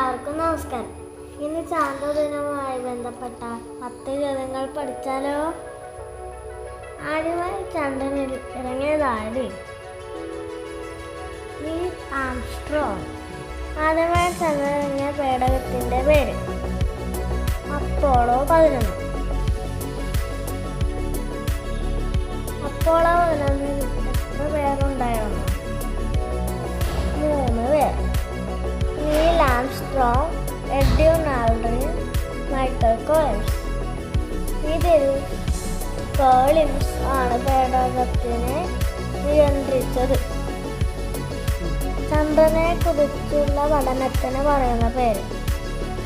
എല്ലാവർക്കും നമസ്കാരം. ഇന്ന് ചാന്തദിനവുമായി ബന്ധപ്പെട്ട പത്ത് ചോദ്യങ്ങൾ പഠിച്ചാലോ? ആദ്യമായി ചന്ദ്രൻ ഇറങ്ങിയതാര് ഈ ആംസ്ട്രോങ് ആദ്യമായി ചന്ദ്രനിറങ്ങിയ പേടകത്തിന്റെ പേര്. അപ്പോളോ പതിനൊന്ന്. അപ്പോളോ പതിനൊന്നിൽ കോളിൻസ് ഇതിൽ കോളിൻ ആണ് പേടകത്തിനെ നിയന്ത്രിച്ചത്. ചന്ദ്രനെ കുറിച്ചുള്ള പഠനത്തിന് പറയുന്ന പേര്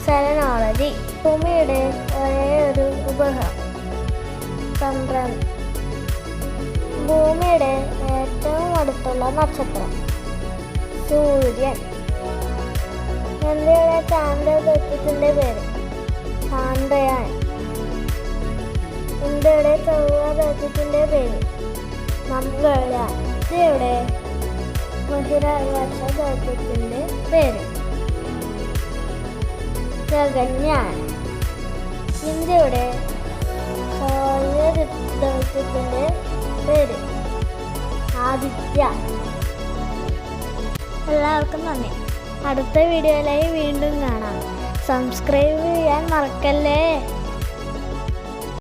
സെലനോളജി ഭൂമിയുടെ ഒരേ ഒരു ഉപഗ്രഹം ചന്ദ്രൻ. ഭൂമിയുടെ ഏറ്റവും അടുത്തുള്ള നക്ഷത്രം. സൂര്യൻ. ഇന്ത്യയുടെ ചാന്ദ്രദൗത്യത്തിന്റെ ചൊവ്വ പേര്. പേര് മംഗൾയാൻ ഇന്ത്യയുടെ ബഹിരാകാശ ദൗത്യത്തിന്റെ പേര്. ഗഗൻയാൻ ഇന്ത്യയുടെ ദൗത്യത്തിന്റെ പേര്. ആദിത്യ. എല്ലാവർക്കും നന്ദി. അടുത്ത വീഡിയോയിലായി വീണ്ടും കാണാം. സബ്സ്ക്രൈബ് ചെയ്യാൻ മറക്കല്ലേ?